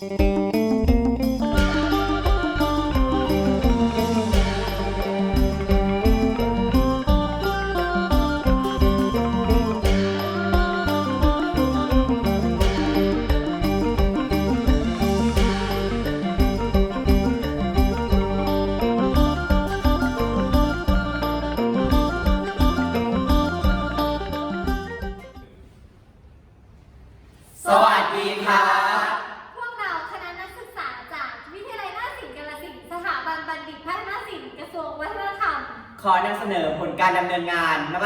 ส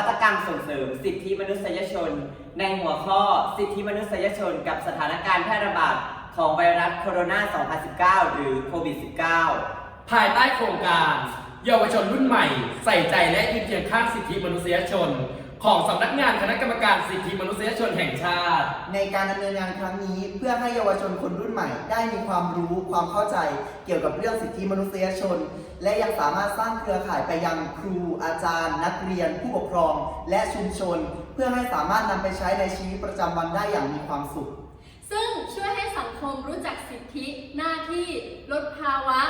ตกรรมส่งเสริมสิทธิมนุษยชน ในหัวข้อสิทธิมนุษยชนกับสถานการณ์แพร่ระบาดของไวรัสโคโรนา 2019 หรือโควิด -19 ภายใต้โครงการ เยาวชนรุ่นใหม่ ใส่ใจและยืนเคียงข้างสิทธิมนุษยชน ของสำนักงานคณะกรรมการสิทธิมนุษยชนแห่งชาติ ในการดำเนินงานครั้งนี้ เพื่อให้เยาวชนคนรุ่นใหม่ ได้มีความรู้ความเข้าใจเกี่ยวกับเรื่องสิทธิมนุษยชน และยังสามารถสร้างเครือข่ายไปยังครูอาจารย์ นักเรียน ผู้ปกครอง และชุมชน เพื่อให้สามารถนำไปใช้ในชีวิตประจำวันได้อย่างมีความสุข ซึ่งช่วยให้สังคมรู้จักสิทธิหน้าที่ลดภาวะ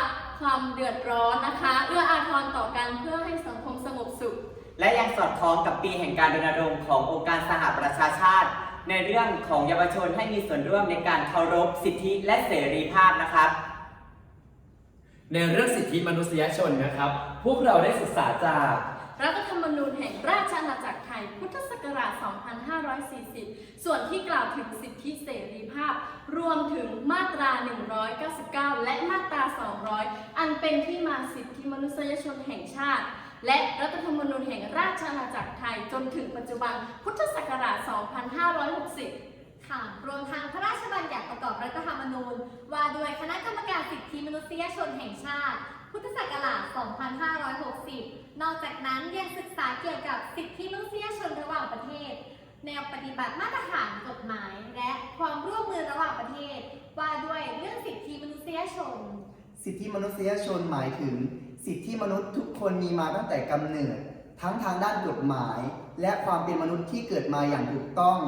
ความเดือดร้อนนะคะ เอื้ออาทรต่อกันเพื่อให้สังคมสงบสุข และยังสอดคล้องกับปีแห่งการรณรงค์ขององค์การสหประชาชาติ ในเรื่องของเยาวชนให้มีส่วนร่วมในการเคารพสิทธิและเสรีภาพนะครับ ในเรื่องสิทธิมนุษยชนนะครับ พวกเราได้ศึกษาจากรัฐธรรมนูญแห่งราชอาณาจักรไทย พุทธศักราช 2540 ส่วนที่กล่าวถึงสิทธิเสรีภาพ รวมถึงมาตรา 199 และมาตรา 200 อันเป็นที่มาสิทธิมนุษยชนแห่งชาติ และรัฐธรรมนูญแห่งราชอาณาจักรไทยจนถึงปัจจุบันพุทธศักราช 2560 ค่ะ รวมทั้งพระราชบัญญัติประกอบรัฐธรรมนูญ ว่าด้วยคณะกรรมการสิทธิมนุษยชนแห่งชาติ พุทธศักราช 2560 นอกจากนั้นยังศึกษาเกี่ยวกับสิทธิมนุษยชนระหว่างประเทศ แนวปฏิบัติมาตรฐานกฎหมาย และความร่วมมือระหว่างประเทศ ว่าด้วยเรื่องสิทธิมนุษยชน สิทธิมนุษยชนหมายถึง สิทธิมนุษย์ทุกคนมีมาตั้งแต่กำเนิด ทั้งทางด้านกฎหมาย และความเป็นมนุษย์ที่เกิดมาอย่างถูกต้อง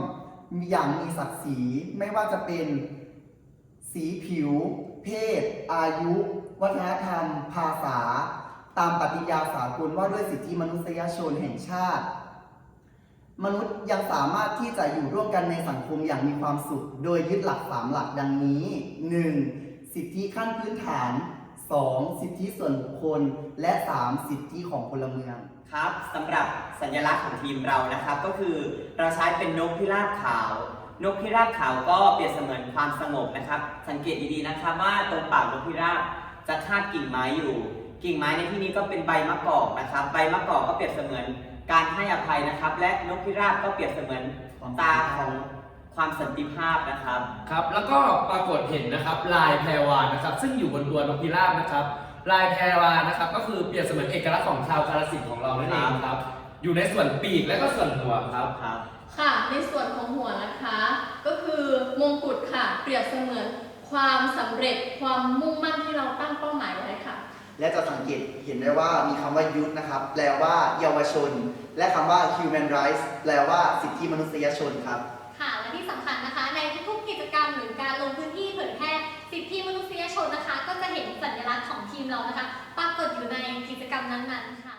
อย่างมีศักดิ์ศรีไม่ว่าจะเป็น สีผิว เพศ อายุ วัฒนธรรม ภาษา ตามปฏิญาสากลว่าด้วยสิทธิมนุษยชนแห่งชาติ มนุษย์ยังสามารถที่จะอยู่ร่วมกันในสังคมอย่างมีความสุข โดยยึดหลัก3หลักดังนี้ 1. สิทธิขั้นพื้นฐาน 2. สิทธิส่วนบุคคล และ 3. สิทธิของพลเมือง ครับสำหรับสัญลักษณ์ของทีมเรานะครับ ก็คือเราใช้เป็นนกพิราบขาวนกพิราบขาวก็เปรียบเสมือนความสงบนะครับ สังเกตดีๆนะครับว่าตรงปากนกพิราบจะคาบกิ่งไม้อยู่ กิ่งไม้ในที่นี้ก็เป็นใบมะกอกนะครับ ใบมะกอกก็เปรียบเสมือนการให้อภัยนะครับ และนกพิราบก็เปรียบเสมือนตาของ ความสันติภาพนะครับ ครับ แล้วก็ปรากฏเห็นนะครับลายแพรวานะครับ ซึ่งอยู่บนตัวนกพิราบนะครับ ลายแพรวานะครับ ก็คือเปรียบเสมือนเอกลักษณ์ของชาวกาฬสินธุ์ของเรานั่นเองครับ อยู่ในส่วนปีกและก็ส่วนหัวครับครับ ค่ะ ในส่วนของหัวนะคะ ก็คือมงกุฎค่ะ เปรียบเสมือนความสำเร็จความมุ่งมั่นที่เราตั้งเป้าหมายไว้ค่ะ และจะสังเกตเห็นได้ว่ามีคำว่ายุทธนะครับ แปลว่าเยาวชน และคำว่า human rights แปลว่าสิทธิมนุษยชนครับค่ะ และที่สำคัญนะคะ ในทุกๆกิจกรรมหรือการลงพื้นที่เผยแพร่สิทธิมนุษยชนนะคะ ก็จะเห็นสัญลักษณ์ของทีมเรานะคะปรากฏอยู่ในกิจกรรมนั้นๆค่ะ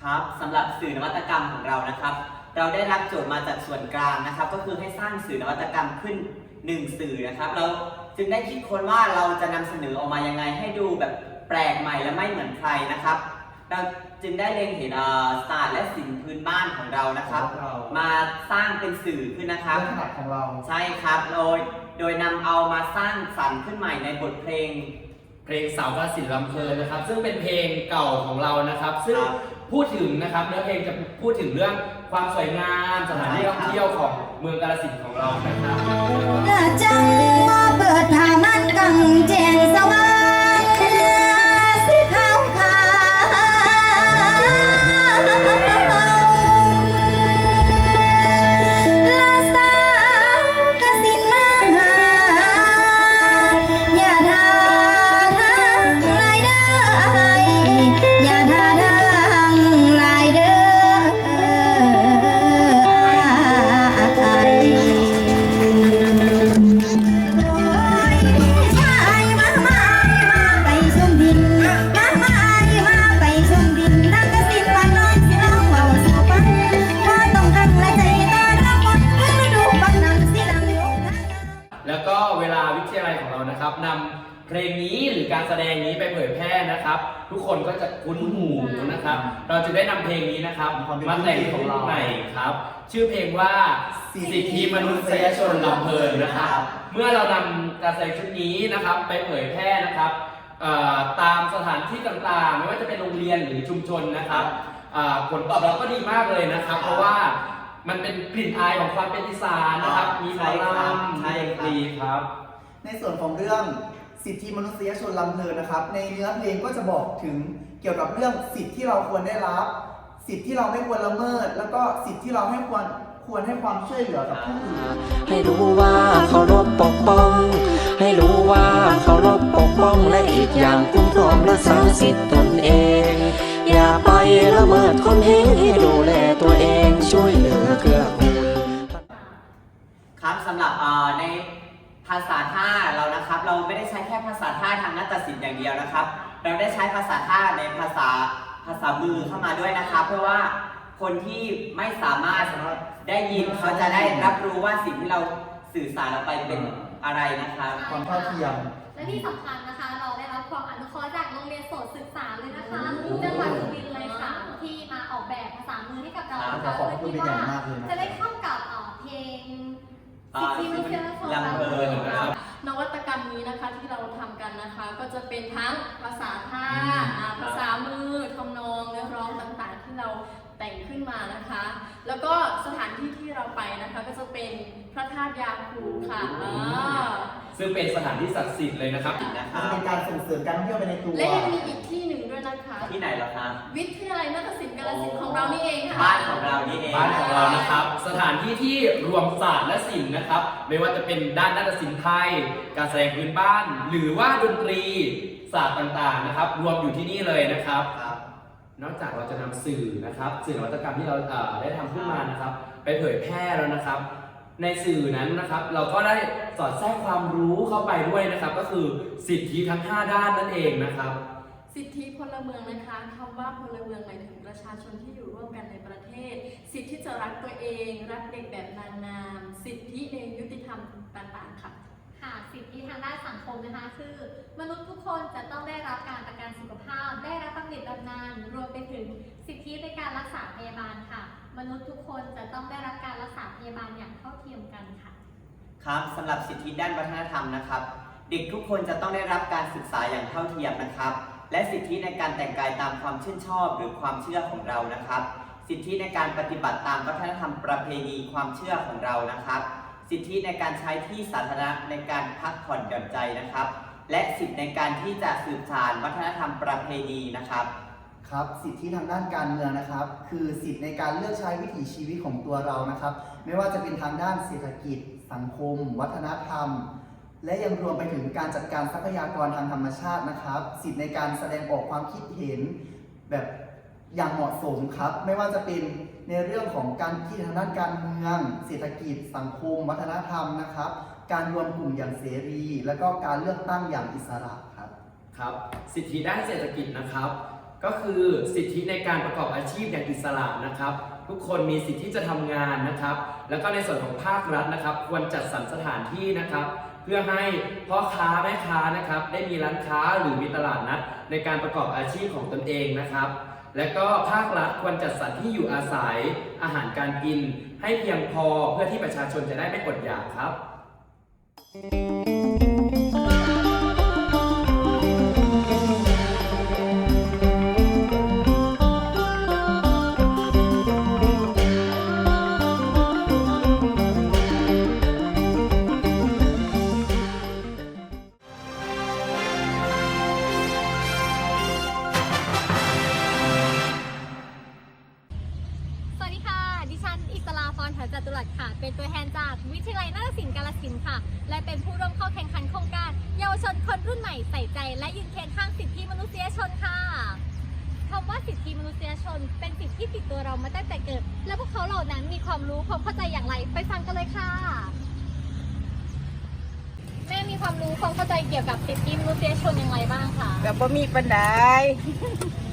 ครับสำหรับสื่อนวัตกรรมของเรานะครับ เราได้รับโจทย์มาจากส่วนกลางนะครับ ก็คือให้สร้างสื่อนวัตกรรมขึ้นหนึ่งสื่อนะครับ เราจึงได้คิดค้นว่าเราจะนำเสนอออกมายังไงให้ดูแบบแปลกใหม่และไม่เหมือนใครนะครับ เราจึงได้เล็งเห็นเอ่อศาสตร์และศิลป์พื้นบ้านของเรานะครับ ของเรามาสร้างเป็นสื่อขึ้นนะครับเรื่องถนัดของเราใช่ครับ โดย โดยนำเอามาสร้างสรรค์ขึ้นใหม่ในบทเพลง เพลงสาวกาฬสินธุ์ลำเพลินนะครับ ซึ่งเป็นเพลงเก่าของเรานะครับ ซึ่งครับพูดถึงนะครับเนื้อเพลงจะพูดถึงเรื่องความสวยงามสถานที่ท่องเที่ยวของเมืองกาฬสินธุ์ของเรานะครับเมื่อจังมาเปิดผ้ามันกังแจงสว่าง นี้ไปเผยแพร่นะครับ ทุกคนก็จะคุ้นหูนะครับ เราจะได้นำเพลงนี้นะครับมีความเป็นมาแต่งพื้นที่ของเราใหม่ครับ ชื่อเพลงว่าสิทธิสิทธิมนุษยชนลำเพลินนะครับ เมื่อเรานำการแสดงชุดนี้นะครับ ไปเผยแพร่นะครับเอ่อตามสถานที่ต่างๆ ไม่ว่าจะเป็นโรงเรียนหรือชุมชนนะครับอ่าผลตอบรับก็ดีมากเลยนะครับ เพราะว่ามันเป็นกลิ่นอายของความเป็นอีสานนะครับ มีหมอลำใช่มีครับ ดนตรีครับ ในส่วนของเรื่อง สิทธิมนุษยชนลำเพลินนะครับ ในเนื้อเพลงก็จะบอกถึงเกี่ยวกับเรื่องสิทธิที่เราควรได้รับ สิทธิที่เราไม่ควรละเมิด แล้วก็สิทธิที่เราให้ควรควรให้ความช่วยเหลือกับผู้อื่นให้รู้ว่าเคารพปกป้อง ให้รู้ว่าเคารพปกป้องและอีกอย่างคุ้มครองรักษาสิทธิตนเอง อย่าไปละเมิดคนเห็นให้ดูแลตัวเองช่วยเหลือเกื้อกูลครับสำหรับเอ่อใน ภาษาท่าเรานะครับ เราไม่ได้ใช้แค่ภาษาท่าทางนาฏศิลป์อย่างเดียวนะครับ เราได้ใช้ภาษาท่าในภาษาภาษามือเข้ามาด้วยนะครับ เพื่อว่าคนที่ไม่สามารถได้ยินเขาจะได้รับรู้ว่าสิ่งที่เราสื่อสารออกไปเป็นอะไรนะครับความเท่าเทียม และที่สำคัญนะคะ เราได้รับความอนุเคราะห์จากโรงเรียนโสตศึกษาเลยนะคะจังหวัดสุรินทร์เลยค่ะที่มาออกแบบภาษามือให้กับเรานะครัคะบขอบคุณเป็นอย่างมากเลยนะ จะได้เข้ากับเอ่อเพลงอ่า สิทธิมนุษยชนลำเพลินนะครับ นวัตกรรมนี้นะคะที่เราทำกันนะคะ ก็จะเป็นทั้งภาษาท่าอ่าภาษามือทำนองเนื้อร้องต่างๆ ที่เราแต่งขึ้นมานะคะ แล้วก็สถานที่ที่เราไปนะคะ ก็จะเป็นพระธาตุยาคูค่ะอ่าซึ่งเป็นสถานที่ศักดิ์สิทธิ์เลยนะครับ นะคมัรันบ เป็นการส่งเสริมการท่องเที่ยวไปในตัว และยังมีอีกที่หนึ่ง ด้วยนะคะที่ไหนเหรอครับ วิทยาลัยนาฏศิลป์กาฬสินธุ์ของเรานี่เองค่ะ บ้านของเรานี่เองบ้านของเรานะครับ สถานที่ที่รวมศาสตร์และศิลป์นะครับ ไม่ว่าจะเป็นด้านนาฏศิลป์ไทย การแสดงพื้นบ้าน หรือว่าดนตรีศาสตร์ต่างๆนะครับ รวมอยู่ที่นี่เลยนะครับครับนอกจากเราจะนำสื่อนะครับสื่อนวัตกรรมที่เราเอ่อได้ทำขึ้นมานะครับ ไปเผยแพร่แล้วนะครับ ในสื่อนั้นนะครับ เราก็ได้สอดแทรกความรู้เข้าไปด้วยนะครับ ก็คือสิทธิทั้ง 5 ด้านนั่นเองนะครับ สิทธิพลเมืองนะคะคำว่าพลเมืองหมายถึงประชาชนที่อยู่ร่วมกันในประเทศ สิทธิที่จะรักตัวเอง รักเด็กแบบนางงาม สิทธิในยุติธรรมต่างๆค่ะค่ะสิทธิทางด้านสังคมนะคะ คือ มนุษย์ทุกคนจะต้องได้รับการประกันสุขภาพ ได้รับบำเหน็จบำนาญรวมไปถึงสิทธิในการรักษาพยาบาลค่ะ มนุษย์ทุกคนจะต้องได้รับการรักษาพยาบาลอย่างเท่าเทียมกันค่ะ ครับสำหรับสิทธิด้านวัฒนธรรมนะครับ เด็กทุกคนจะต้องได้รับการศึกษาอย่างเท่าเทียมนะครับ และสิทธิในการแต่งกายตามความชื่นชอบหรือความเชื่อของเรานะครับ สิทธิในการปฏิบัติตามวัฒนธรรมประเพณีความเชื่อของเรานะครับ สิทธิในการใช้ที่สาธารณะในการพักผ่อนหย่อนใจนะครับ และสิทธิในการที่จะสืบสานวัฒนธรรมประเพณีนะครับ ครับสิทธิทางด้านการเมืองนะครับ คือสิทธิในการเลือกใช้วิถีชีวิตของตัวเรานะครับ ไม่ว่าจะเป็นทางด้านเศรษฐกิจ สังคม วัฒนธรรม และยังรวมไปถึงการจัดการทรัพยากรทางธรรมชาตินะครับ สิทธิในการแสดงออกความคิดเห็นแบบอย่างเหมาะสมครับ ไม่ว่าจะเป็นในเรื่องของการคิดทางด้านการเมือง เศรษฐกิจ สังคม วัฒนธรรมนะครับ การรวมกลุ่มอย่างเสรี แล้วก็การเลือกตั้งอย่างอิสระครับครับ สิทธิด้านเศรษฐกิจนะครับ ก็คือสิทธิในการประกอบอาชีพอย่างอิสระนะครับ ทุกคนมีสิทธิที่จะทำงานนะครับ แล้วก็ในส่วนของภาครัฐนะครับ ควรจัดสรรสถานที่นะครับ เพื่อให้พ่อค้าแม่ค้านะครับ ได้มีร้านค้าหรือมีตลาดนัดในการประกอบอาชีพของตนเองนะครับ และก็ภาครัฐควรจัดสรรที่อยู่อาศัยอาหารการกิน ให้เพียงพอเพื่อที่ประชาชนจะได้ไม่อดอยากครับสวั ความรู้ความเข้าใจเกี่ยวกับสิทธิมนุษยชนอย่างไรบ้างคะก็บ่มีปัญได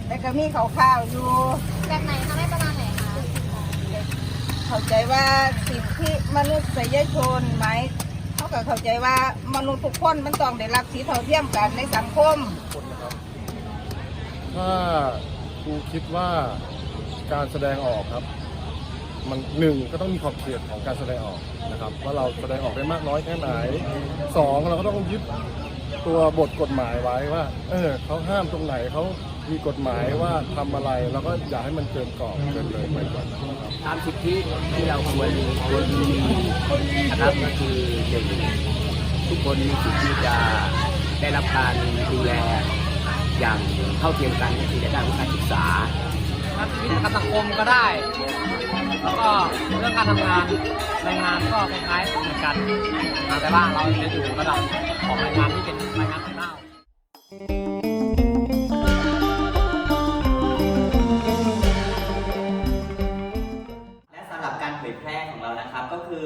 แต่ก็มีข่าวๆอยู่ แบบไหนคะแม่ประมาณไหนคะเข้าใจว่าสิทธิมนุษยชนหมายเขาเขาก็เข้าใจว่ามนุษย์ทุกคนมันต้องได้รับสิทธิเท่าเทียมกันในสังคมถ้าครูคิดว่าการแสดงออกครับ มันหนึ่งก็ต้องมีขอบเขตของการแสดงออกนะครับว่าเราแสดงออกได้มากน้อยแค่ไหนสองเราก็ต้องยึดตัวบทกฎหมายไว้ว่า เออเขาห้ามตรงไหนเขามีกฎหมายว่าทำอะไรเราก็อย่าให้มันเกินกรอบเกินเลยไปก่อนนะครับตามสิทธิที่เราควรควรมีนะครับก็คือหนึ่งทุกคนมีสิทธิที่จะได้รับการดูแลอย่างเท่าเทียมกันก็คือในด้านของการศึกษา ครับชีวิตทางสังคมก็ได้ แล้วก็เรื่องการทำงานรายงานก็คล้ายๆเหมือนกัน แต่ว่าเราจะอยู่ระดับของรายงานที่เป็นรายงานของเราและสำหรับการเผยแพร่ของเรานะครับก็คือ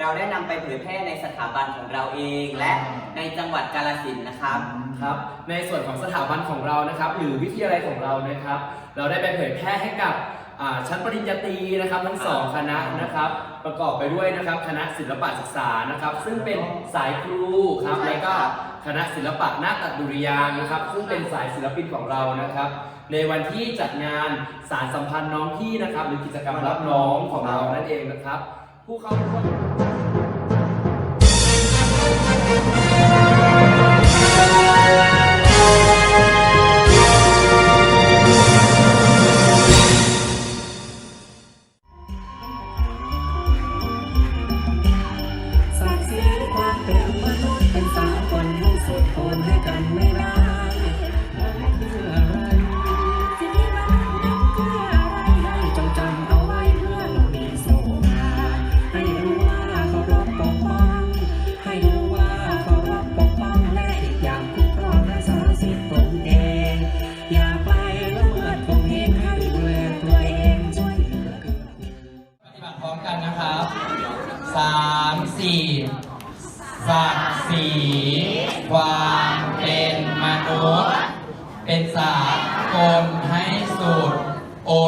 เราได้นำไปเผยแพร่ในสถาบันของเราเอง และในจังหวัดกาฬสินธุ์นะครับ ครับในส่วนของสถาบันของเรานะครับ หรือวิทยาลัยของเรานะครับ เราได้ไปเผยแพร่ให้กับ อ่าชั้นปริญญาตรีนะครับทั้งสองคณะนะครับ ประกอบไปด้วยนะครับคณะศิลปศึกษานะครับ ซึ่งเป็นสายครูครับใช่แล้วก็ครับคณะศิลปะนาฏดุริยางค์นะครับ ซึ่งเป็นสายศิลปินของเรานะครับ ในวันที่จัดงานสารสัมพันธ์น้องพี่นะครับ หรือกิจกรรมรับน้องของเรานั่นเองนะครับ ผู้เข้าร่วม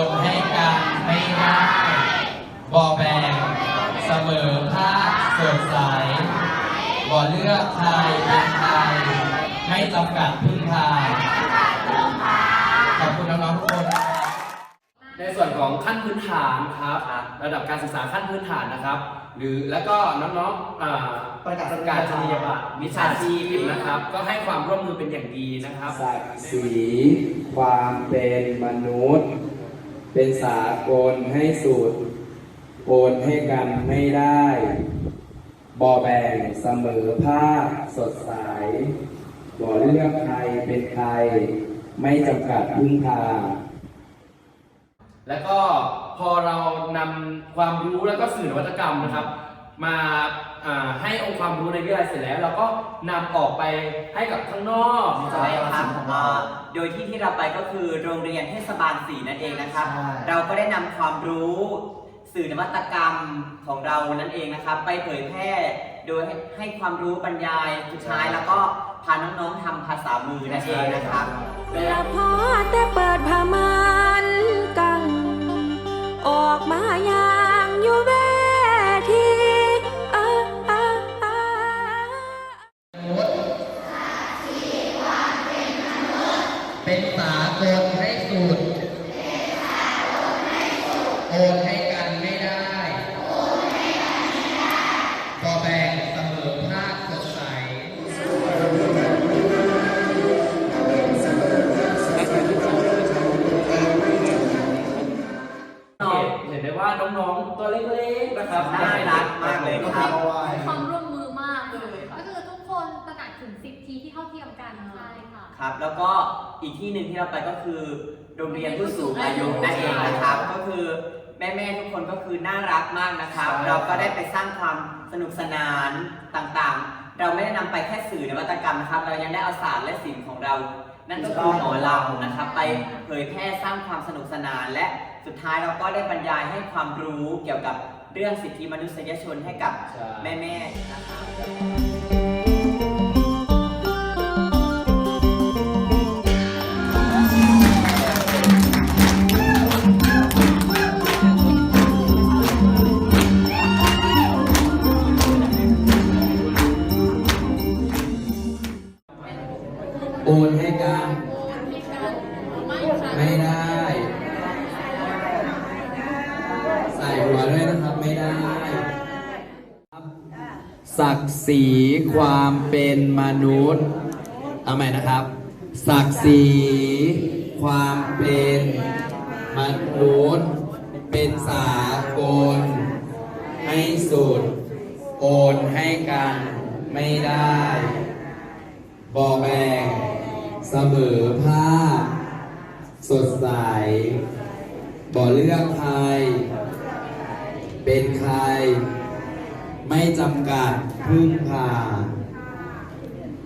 นให้กันไม่ได้บ่แบ่งเสมอภาคสดใสบ่เลือกใครเป็นใครไม่จำกัดพึ่งพาขอบคุณน้องๆทุกคนในส่วนของขั้นพื้นฐานครับ ระดับการศึกษาขั้นพื้นฐานนะครับ หรือแล้วก็น้องๆอ่าประกาศประกาศนียบัตรวิชาชีพนะครับ ก็ให้ความร่วมมือเป็นอย่างดีนะครับ ศักดิ์ศรีความเป็นมนุษย์ เป็นสากลให้สุดโอนให้กันไม่ได้บ่อแบ่งเสมอภาคสดใสบ่เลือกใครเป็นใคร ไม่จำกัดพึ่งพา แล้วก็พอเรานำความรู้แล้วก็สื่อนวัตกรรมนะครับ มา ให้องค์ความรู้ในวิทยาลัยเสร็จแล้วเราก็นำออกไปให้กับข้างนอกใช่ครับเอ่อโดยที่ที่เราไปก็คือโรงเรียนเทศบาลสีนั่นเองนะครับ ใช่ เราก็ได้นำความรู้สื่อนวัตกรรมของเรานั่นเองนะครับ ไปเผยแพร่โดยให้ให้ความรู้บรรยายสุดท้ายแล้วก็พาน้องๆทำภาษามือนั่นเองนะครับละพอแต่เปิดผ้ามันกัง ออกมาอย่า แม่ๆทุกคนก็คือน่ารักมากนะครับ ใช่ เราก็ได้ไปสร้างความสนุกสนานต่างๆ เราไม่ได้นำไปแค่สื่อนวัตกรรมนะครับ เรายังได้เอาศาสตร์และศิลป์ของเรา นั่นก็คือหมอลำนะครับ ไปเผยแพร่สร้างความสนุกสนาน และสุดท้ายเราก็ได้บรรยายให้ความรู้เกี่ยวกับเรื่องสิทธิมนุษยชนให้กับใช่ แม่ๆนะครับ โอนให้กันไม่ได้ ใส่หัวด้วยนะครับไม่ได้ ศักดิ์ศรีความเป็นมนุษย์เอาใหม่นะครับ ศักดิ์ศรีความเป็นมนุษย์เป็นสากลให้สุด โอนให้กันไม่ได้ บอแบ่ง เสมอภาคสดใส บ่เลือกใคร เป็นใคร ไม่จำกัดพึ่งพา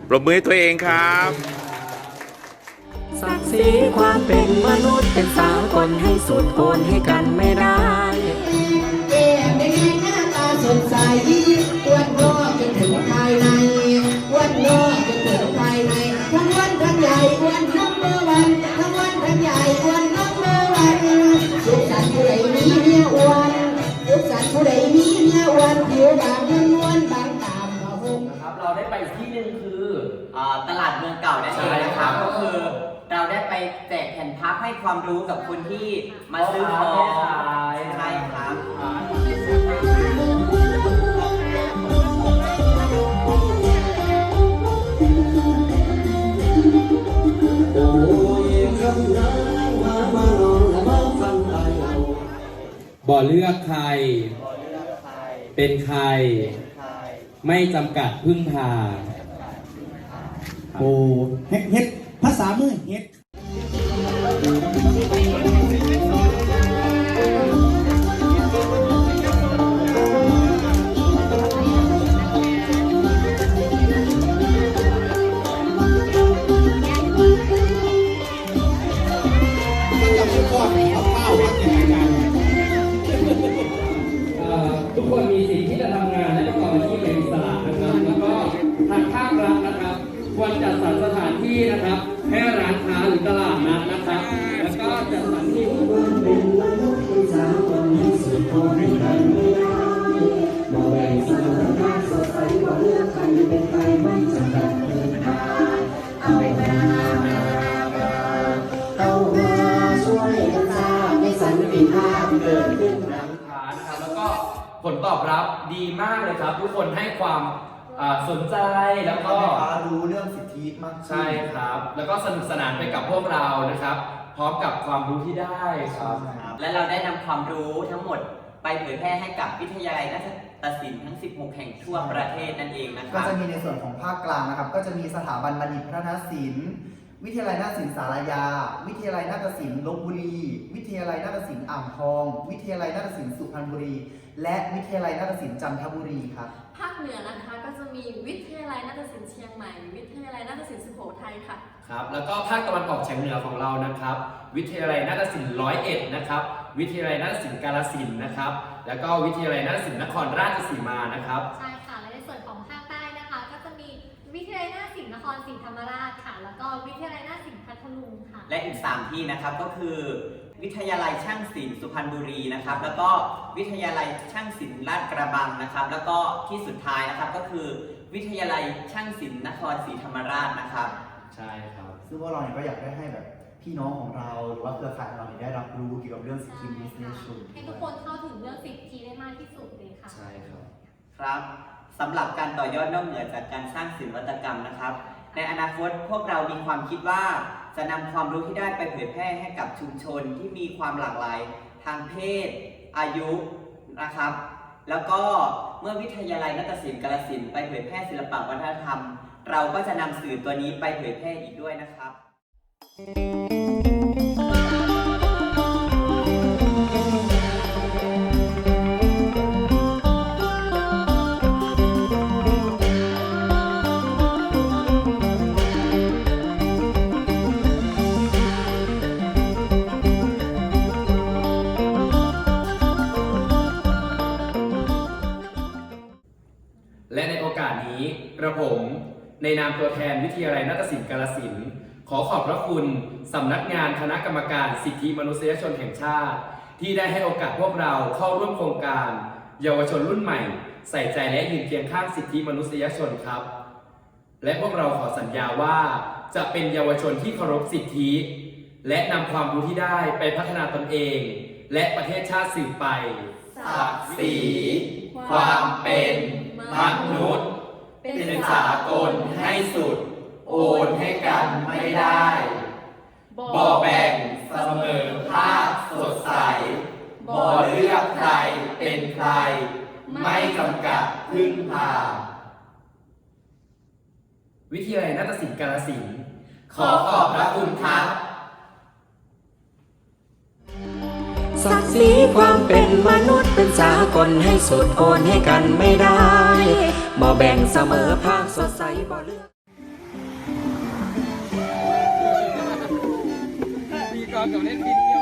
ปรบมือให้ตัวเองครับ ศักดิ์ศรีความเป็นมนุษย์เป็นสากลให้สุดโอนให้กันไม่ได้เอ๊ะเป็นไงหน้าตาสดใส บางนวลบางตามเขาหงนะครับเราได้ไปอีกที่หนึ่งคืออ่าตลาดเมืองเก่านั่นเองนะครับใช่ครับก็คือเราได้ไปแจกแผ่นพับให้ความรู้กับคนที่มาซื้อของพ่อค้าแม่ขายใช่ครับบ่เลือกใคร เป็นใคร ไม่จำกัดพึ่งพา โอ้เฮ็ดเฮ็ดภาษามือเฮ็ด ดีมากเลยครับ ทุกคนให้ความอ่าสนใจแล้วก็รู้เรื่องสิทธิมากขึ้น ใช่ครับ แล้วก็สนุกสนานไปกับพวกเรานะครับ พร้อมกับความรู้ที่ได้ครับ และเราได้นำความรู้ทั้งหมดไปเผยแพร่ให้กับวิทยาลัยนาฏศิลป์ทั้ง 16 แห่งทั่วประเทศนั่นเองนะคก็รับ จะมีในส่วนของภาคกลางนะครับ ก็จะมีสถาบันบัณฑิตพัฒนศิลป์ วิทยาลัยนาฏศิลป์สารยา วิทยาลัยนาฏศิลป์ลบบุรี วิทยาลัยนาฏศิลป์อ่างทอง วิทยาลัยนาฏศิลป์สุพรรณบุรี และวิทยาลัยนาฏศิลป์จันทบุรีครับ ภาคเหนือนะคะก็จะมีวิทยาลัยนาฏศิลป์เชียงใหม่ วิทยาลัยนาฏศิลป์สุโขทัยค่ะ ครับ แล้วก็ภาคตะวันออกเฉียงเหนือของเรานะครับ วิทยาลัยนาฏศิลป์ร้อยเอ็ดนะครับ วิทยาลัยนาฏศิลป์กาฬสินธุ์นะครับ แล้วก็วิทยาลัยนาฏศิลป์นครราชสีมานะครับ ใช่ วก็วิทยาลัยหน้าศิลป์พัทลุงค่ะ และอีก 3 ที่นะครับก็คือ วิทยาลัยช่างศิลป์สุพรรณบุรีนะครับ แล้วก็วิทยาลัยช่างศิลป์ลาดกระบังนะครับ แล้วก็ที่สุดท้ายนะครับก็คือ วิทยาลัยช่างศิลป์นครศรีธรรมราชนะครับ ใช่ครับ ซึ่งพวกเราเนี่ยก็อยากได้ให้แบบพี่น้องของเราหรือว่าเครือข่ายของเราเนี่ยได้รับรู้เกี่ยวกับเรื่องสิทธิมนุษยชนให้ทุกคนเข้าถึงเรื่องสิทธิได้มากที่สุดเลยค่ะ ใช่ครับ ครับสำหรับการต่อยอดนอกเหนือจากการสร้างศิลปวัตกรรมนะครับ ในอนาคตพวกเรามีความคิดว่าจะนำความรู้ที่ได้ไปเผยแพร่ให้กับชุมชนที่มีความหลากหลาย ทางเพศ อายุนะครับ แล้วก็เมื่อวิทยาลัยนาฏศิลป์กาลสินไปเผยแพร่ศิลปะวัฒนธรรม เราก็จะนำสื่อตัวนี้ไปเผยแพร่อีกด้วยนะครับ และในโอกาสนี้กระผม ในนามตัวแทนวิทยาลัยนาฏศิลป์กาฬสินขอขอบพระคุณสำนักงานคณะกรรมการสิทธิมนุษยชนแห่งชาติ ที่ได้ให้โอกาสพวกเราเข้าร่วมโครงการ เยาวชนรุ่นใหม่ ใส่ใจและยืนเคียงข้างสิทธิมนุษยชนครับ และพวกเราขอสัญญาว่าจะเป็นเยาวชนที่เคารพสิทธิ และนำความรู้ที่ได้ไปพัฒนาตนเอง และประเทศชาติสืบไปศักดิ์ศรีความเป็น มนุษย์ เป็นสากลให้สุด โอนให้กันไม่ได้ บ่แบ่งเสมอภาคสดใส บ่เลือกใครเป็นใคร ไม่จำกัดพึ่งพา วิทยาลัยนาฏศิลป์กาฬสินธุ์ขอขอบพระคุณครับ ศักดิ์ศรีความเป็นมนุษย์เป็นสากลให้สุดโอนให้กันไม่ได้บ่แบ่งเสมอภาคสดใสบ่เลือกปีกองกับเล่นบิน